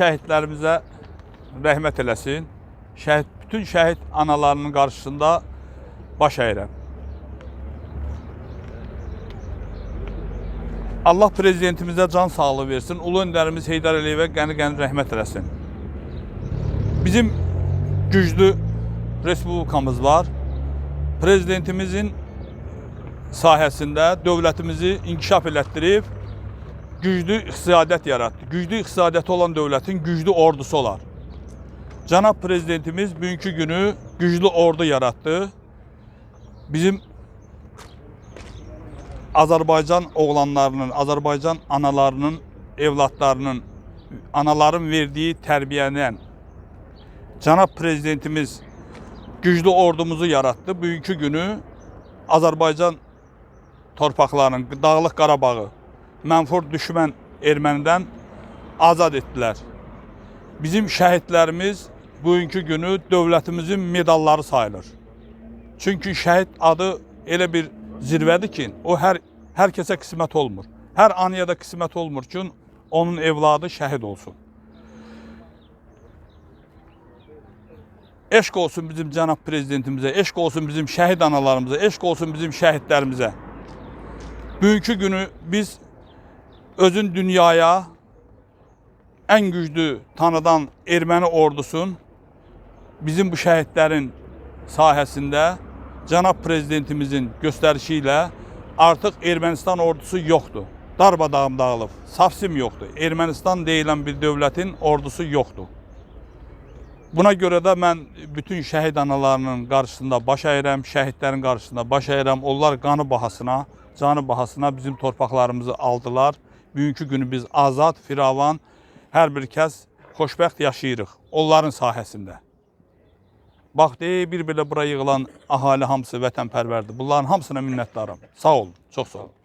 şəhidlərimizə rəhmət eləsin. Şəhid bütün şəhid analarının qarşısında baş əyirəm. Allah prezidentimizə can sağlığı versin. Ulu öndərimiz Heydər Əliyevə qəni-qəni rəhmət eləsin. Bizim güclü respublikamız var. Prezidentimizin sahəsində dövlətimizi inkişaf elətdirib güclü iqtisadiyyat yarattı. Güclü iqtisadiyyatı olan dövlətin güclü ordusu olar. Cənab prezidentimiz bugünkü günü güclü ordu yarattı. Bizim Azərbaycan oğlanlarının, Azərbaycan analarının, evlatlarının, anaların verdiyi tərbiyənin Cənab prezidentimiz güclü ordumuzu yarattı. Bugünkü günü Azərbaycan torpaqlarının, Dağlıq Qarabağı mənfur düşmən ermənidən azad etdilər. Bizim şəhidlərimiz bugünkü günü dövlətimizin medalları sayılır. Çünki şəhid adı elə bir zirvədir ki, o hər hər kəsə qismət olmur. Hər anaya da qismət olmur ki, onun evladı şəhid olsun. Eşq olsun bizim cənab prezidentimizə, eşq olsun bizim şəhid analarımıza, eşq olsun bizim şəhidlərimizə. Bugünkü günü biz özün dünyaya ən güclü tanıdan erməni ordusun bizim bu şəhidlərin sahəsində cənab prezidentimizin göstərişi ilə artıq Ermənistan ordusu yoxdur. Darmadağım dağılıb, safsim yoxdur. Ermənistan deyilən bir dövlətin ordusu yoxdur. Buna görə də mən bütün şəhid analarının qarşısında baş əyirəm, şəhidlərin qarşısında baş əyirəm. Onlar qanı bahasına, canı bahasına bizim torpaqlarımızı aldılar. Bugünkü günü biz azad, firavan, hər bir kəs xoşbəxt yaşayırıq onların sahəsində. Bax, de, bir belə bura yığılan ahali hamısı vətənpərvərdir. Bunların hamısına minnətdaram. Sağ olun, çox sağ olun.